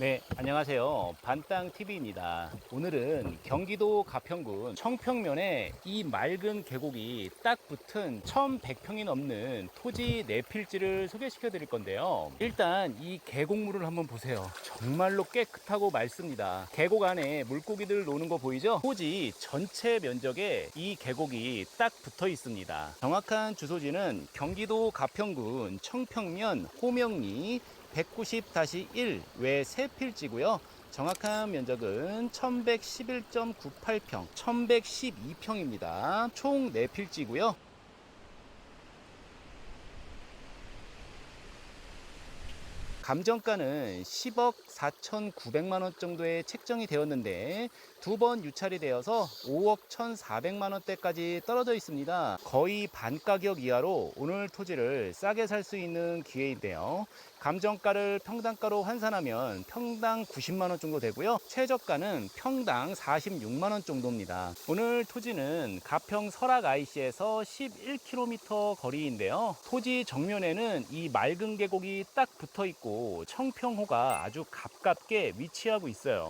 네, 안녕하세요. 반땅TV입니다. 오늘은 경기도 가평군 청평면에 이 맑은 계곡이 딱 붙은 1100평이 넘는 토지 네 필지를 소개시켜 드릴 건데요. 일단 이 계곡물을 한번 보세요. 정말로 깨끗하고 맑습니다. 계곡 안에 물고기들 노는 거 보이죠? 토지 전체 면적에 이 계곡이 딱 붙어 있습니다. 정확한 주소지는 경기도 가평군 청평면 호명리 190-1 외 세 필지고요. 정확한 면적은 1111.98평, 1112평입니다. 총 4필지고요. 감정가는 10억 4,900만 원 정도에 책정이 되었는데 두 번 유찰이 되어서 5억 1,400만 원대까지 떨어져 있습니다. 거의 반 가격 이하로 오늘 토지를 싸게 살 수 있는 기회인데요. 감정가를 평당가로 환산하면 평당 90만 원 정도 되고요. 최저가는 평당 46만 원 정도입니다. 오늘 토지는 가평 설악 IC에서 11km 거리인데요. 토지 정면에는 이 맑은 계곡이 딱 붙어 있고 청평호가 아주 가깝게 위치하고 있어요.